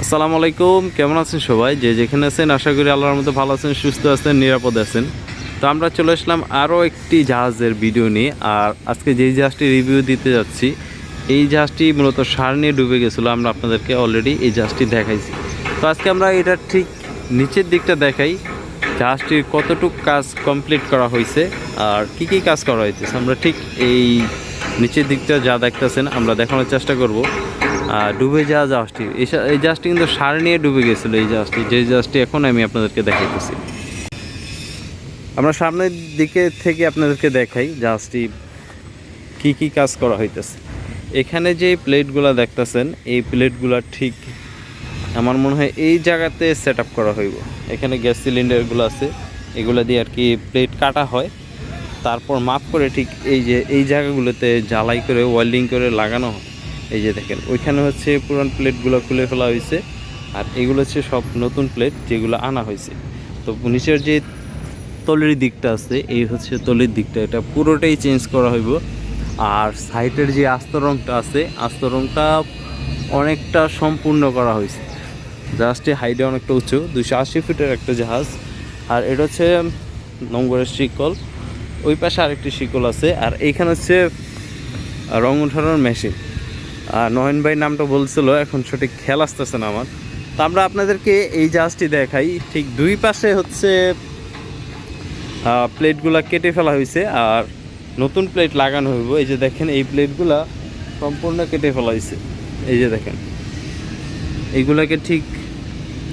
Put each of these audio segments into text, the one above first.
আসসালামু আলাইকুম, কেমন আছেন সবাই? যে যেখানে আছেন, আশা করি আল্লাহর মধ্যে ভালো আছেন, সুস্থ আছেন, নিরাপদ আছেন। তো আমরা চলে আসলাম আরও একটি জাহাজের ভিডিও নিয়ে, আর আজকে যেই জাহাজটি রিভিউ দিতে যাচ্ছি, এই জাহাজটি মূলত সার নিয়ে ডুবে গেছিল, আমরা আপনাদেরকে অলরেডি এই জাহাজটি দেখাইছি। তো আজকে আমরা এটা ঠিক নিচের দিকটা দেখাই, জাহাজটির কতটুকু কাজ কমপ্লিট করা হয়েছে, আর কি কি কাজ করা হয়েছে আমরা ঠিক এই নিচের দিকটা যা দেখতেছেন, আমরা দেখানোর চেষ্টা করব। ডুবে যাওয়া জাহাজটি। এই জাহাজটি কিন্তু সার নিয়ে ডুবে গেছিল, এই জাহাজটি। যে জাহাজটি এখন আমি আপনাদেরকে দেখাইতেছি। আমরা সামনের দিকে থেকে আপনাদেরকে দেখাই জাহাজটি কি কি কাজ করা হইতেছে। এখানে যে প্লেটগুলো দেখতেছেন, এই প্লেটগুলো ঠিক আমার মনে হয় এই জায়গাতে সেট করা হইব। এখানে গ্যাস সিলিন্ডারগুলো আছে, এগুলো দিয়ে আর কি প্লেট কাটা হয়। তারপর মাপ করে ঠিক এই যে, এই জায়গাগুলোতে জ্বালাই করে, ওয়েল্ডিং করে লাগানো হয়। এই যে দেখেন, ওইখানে হচ্ছে পুরান প্লেটগুলো খুলে ফেলা হয়েছে। আর এগুলো হচ্ছে সব নতুন প্লেট যেগুলো আনা হয়েছে। তো নিচের যে তলের দিকটা আছে, এই হচ্ছে তলের দিকটা। এটা পুরোটাই চেঞ্জ করা হইব। আর সাইডের যে আস্তরংটা আছে আস্তরংটা অনেকটা সম্পূর্ণ করা হয়েছে। জাহাজটি হাইটে অনেকটা উঁচু দুশো আশি ফিটের একটা জাহাজ। আর এটা হচ্ছে নম্বরের শিকল। ওই পাশে আরেকটি শিকল আছে। আর এইখানে হচ্ছে রং উঠানোর মেশিন নয়ন ভাই নামটা বলছিল, এখন সঠিক খেয়াল আসতেছে না আমার। তো আমরা আপনাদেরকে এই জাহাজটি দেখাই। ঠিক দুই পাশে হচ্ছে প্লেটগুলা কেটে ফেলা হয়েছে আর নতুন প্লেট লাগানো হইব। এই যে দেখেন, এই প্লেটগুলা সম্পূর্ণ কেটে ফেলা হয়েছে। এই যে দেখেন, এইগুলাকে ঠিক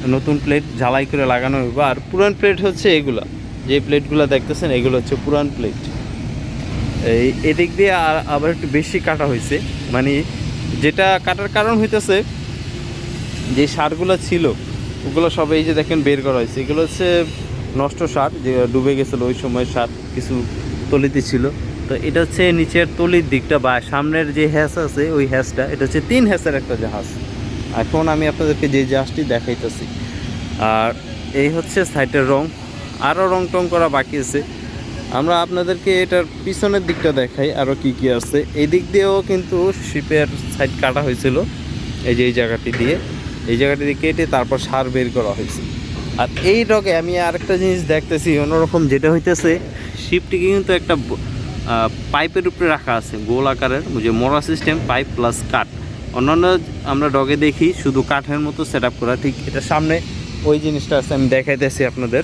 নতুন প্লেট ঝালাই করে লাগানো হইব। আর পুরান প্লেট হচ্ছে এগুলা। যে প্লেটগুলো দেখতেছেন, এগুলো হচ্ছে পুরান প্লেট। এই এদিক দিয়ে আর- আবার একটু বেশি কাটা হয়েছে। মানে যেটা কাটার কারণ হইতেছে যে সারগুলো ছিল, ওগুলো সব এই যে দেখেন বের করা হয়েছে। এগুলো হচ্ছে নষ্ট সার, যে ডুবে গেছিল ওই সময় সার কিছু তলিতে ছিল। তো এটা হচ্ছে নিচের তলির দিকটা বা সামনের যে হ্যাস আছে, ওই হ্যাসটা এটা হচ্ছে তিন হ্যাসের একটা জাহাজ। এখন আমি আপনাদেরকে যে জাহাজটি দেখাইতেছি। আর এই হচ্ছে সাইডের রং। আরও রং টং করা বাকি আছে। আমরা আপনাদেরকে এটার পিছনের দিকটা দেখাই আরও কি কি আছে। এই দিক দিয়েও কিন্তু শিপের সাইড কাটা হয়েছিল। এই যে এই জায়গাটি দিয়ে। এই জায়গাটি দিয়ে কেটে তারপর সার বের করা হয়েছে। আর এই রকে আমি আরেকটা জিনিস দেখতেছি, অন্যরকম যেটা হইতেছে শিপটিকে কিন্তু একটা পাইপের উপরে রাখা আছে, গোল আকারের যে মোড়া সিস্টেম পাইপ প্লাস কাঠ। অন্যান্য আমরা ডগে দেখি, শুধু কাঠের মতো সেট করা, ঠিক এটা সামনে ওই জিনিসটা আছে, আমি দেখাইতেছি আপনাদের।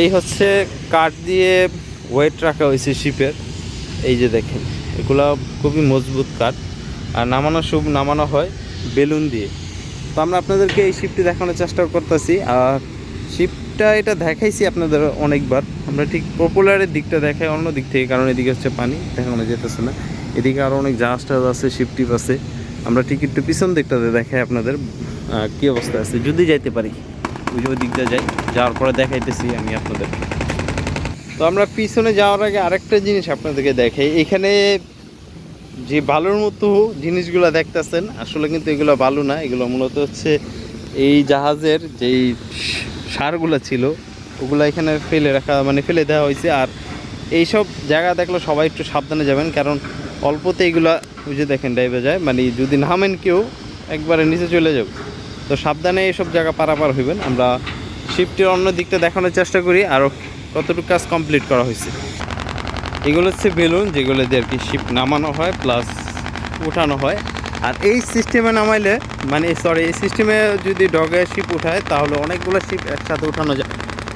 এই হচ্ছে কাঠ দিয়ে ওয়েট রাখা হয়েছে শিপের এই যে দেখেন, এগুলো খুবই মজবুত কাঠ। আর নামানো সব নামানো হয় বেলুন দিয়ে। তো আমরা আপনাদেরকে এই শিপটি দেখানোর চেষ্টা করতেছি। আর শিপটা এটা দেখাইছি আপনাদের অনেকবার। আমরা ঠিক পপুলারের দিকটা দেখাই, অন্য দিক থেকে, কারণ এদিকে হচ্ছে পানি, দেখানো যেতেছে না। এদিকে আরও অনেক জাহাজ টাহাজ আছে শিপ টিপ আছে। আমরা ঠিক একটু পিছন দিকটাতে দেখাই আপনাদের কী অবস্থা আছে। যদি যাইতে পারি। ওই ওই দিকটা যাই, যাওয়ার পরে দেখাইতেছি আমি আপনাদের তো আমরা পিছনে যাওয়ার আগে আরেকটা জিনিস আপনাদেরকে দেখাই। এখানে যে বালুর মতো জিনিসগুলো দেখতেছেন, আসলে কিন্তু এগুলো বালু না, এগুলো মূলত হচ্ছে এই জাহাজের যেই সারগুলো ছিল, ওগুলো এখানে ফেলে রাখা মানে ফেলে দেওয়া হয়েছে। আর এইসব জায়গা দেখলে সবাই একটু সাবধানে যাবেন, কারণ অল্পতে এগুলো ওই যে দেখেন, ডাইবে যায় মানে যদি নামেন কেউ, একবারে নিচে চলে যাবে। তো সাবধানে এইসব জায়গা পারাপার হইবেন। আমরা শিফটের অন্য দিকটা দেখানোর চেষ্টা করি আরও কতটুকু কাজ কমপ্লিট করা হয়েছে। এগুলো হচ্ছে বেলুন, যেগুলো দিয়ে আর কি শিপ নামানো হয় প্লাস উঠানো হয়। আর এই সিস্টেমে নামাইলে মানে সরি এই সিস্টেমে যদি ডগে শিপ উঠায়, তাহলে অনেকগুলো শিপ একসাথে উঠানো যায়।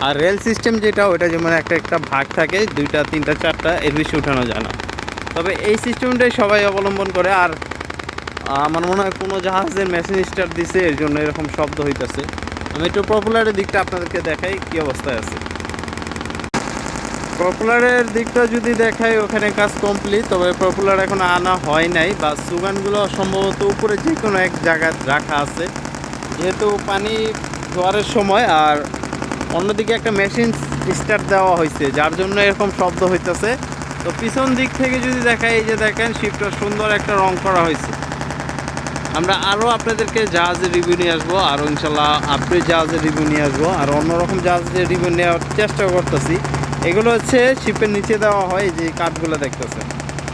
আর রেল সিস্টেম যেটা ওটা যেমন একটা একটা ভাগ থাকে, দুইটা, তিনটা, চারটা, এর বেশি উঠানো যায় না। তবে এই সিস্টেমটাই সবাই অবলম্বন করে। আর আমার মনে হয় কোনো জাহাজের মেশিন স্টার্ট দিছে, এর জন্য এরকম শব্দ হইতেছে। আমি একটু পপুলারের দিকটা আপনাদেরকে দেখাই, কি অবস্থায় আছে। পপুলারের দিকটা যদি দেখাই, ওখানে কাজ কমপ্লিট তবে পপুলার এখন আনা হয় নাই, বা সুগানগুলো সম্ভবত উপরে যে কোনো এক জায়গায় রাখা আছে। যেহেতু পানি ধোয়ারের সময়, আর অন্যদিকে একটা মেশিন স্টার্ট দেওয়া হয়েছে যার জন্য এরকম শব্দ হইতেছে। তো পিছন দিক থেকে যদি দেখাই, এই যে দেখেন শিপটা সুন্দর একটা রং করা হয়েছে আমরা আরও আপনাদেরকে জাহাজের রিভিউ নিয়ে আসব আরও ইনশাল্লাহ আপডেট জাহাজের রিভিউ নিয়ে আসব, আর অন্যরকম জাহাজের রিভিউ নেওয়ার চেষ্টা করতেছি। এগুলো হচ্ছে শিপের নিচে দেওয়া হয় যে কাঠগুলো দেখতেছেন।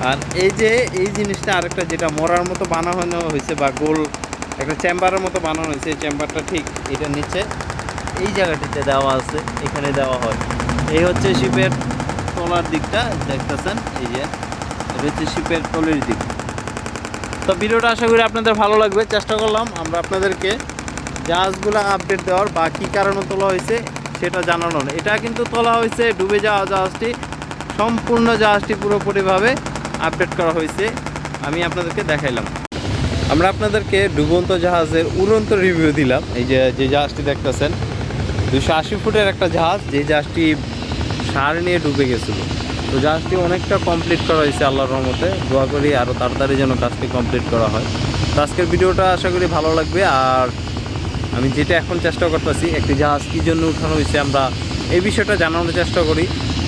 আর এই যে এই জিনিসটা আরেকটা যেটা মরার মতো বানানো হয়েছে বা গোল একটা চেম্বারের মতো বানানো হয়েছে, এই চেম্বারটা ঠিক এটা নিচে। এই জায়গাটিতে দেওয়া আছে, এখানে দেওয়া হয়। এই হচ্ছে শিপের তলার দিকটা, দেখতেছেন? এই যে, এটা হচ্ছে শিপের তলের দিক। তো ভিডিওটা আশা করি আপনাদের ভালো লাগবে। চেষ্টা করলাম আমরা আপনাদেরকে জাহাজগুলো আপডেট দেওয়ার বা কী কারণে তোলা হয়েছে সেটা জানানোর। এটা কিন্তু তোলা হয়েছে, ডুবে যাওয়া জাহাজটি, সম্পূর্ণ জাহাজটি পুরোপুরিভাবে আপডেট করা হয়েছে। আমি আপনাদেরকে দেখাইলাম। আমরা আপনাদেরকে ডুবন্ত জাহাজের উড়ন্ত রিভিউ দিলাম। এই যে যে জাহাজটি দেখতেছেন, দুশো আশি ফুটের একটা জাহাজ, যে জাহাজটি সার নিয়ে ডুবে গেছিল। তো জাহাজটি অনেকটা কমপ্লিট করা হয়েছে আল্লাহর রহমতে। দোয়া করি আরও তাড়াতাড়ি যেন কাজটি কমপ্লিট করা হয়। তো আজকের ভিডিওটা আশা করি ভালো লাগবে। আর আমি যেটা এখন চেষ্টা করতেছি, একটি জাহাজ কী জন্য উঠানো হয়েছে আমরা এই বিষয়টা জানানোর চেষ্টা করি।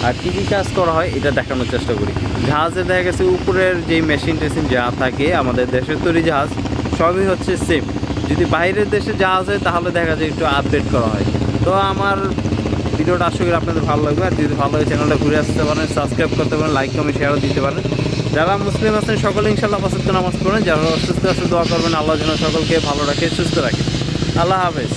আর কী কী কাজ করা হয়, এটা দেখানোর চেষ্টা করি। জাহাজে দেখা গেছে উপরের যেই মেশিন টেশিন যা থাকে, আমাদের দেশের তৈরি জাহাজ, সবই হচ্ছে সেম যদি বাইরের দেশে জাহাজ হয়, তাহলে দেখা যায় একটু আপডেট করা হয়। তো আমার ভিডিওটা আশা করি আপনাদের ভালো লাগবে। আর যদি ভালো লাগে, চ্যানেলটা ঘুরে আসতে পারেন সাবস্ক্রাইব করতে পারেন লাইক কমেন্ট শেয়ারও দিতে পারেন। যারা মুসলিম আছেন, সকলে ইনশাল্লাহ পছন্দ নামাজ পড়েন। যারা অসুস্থ আছে দোয়া করবেন। আল্লাহ যেন সকলকে ভালো রাখে, সুস্থ রাখে। আল্লাহ হাফেজ।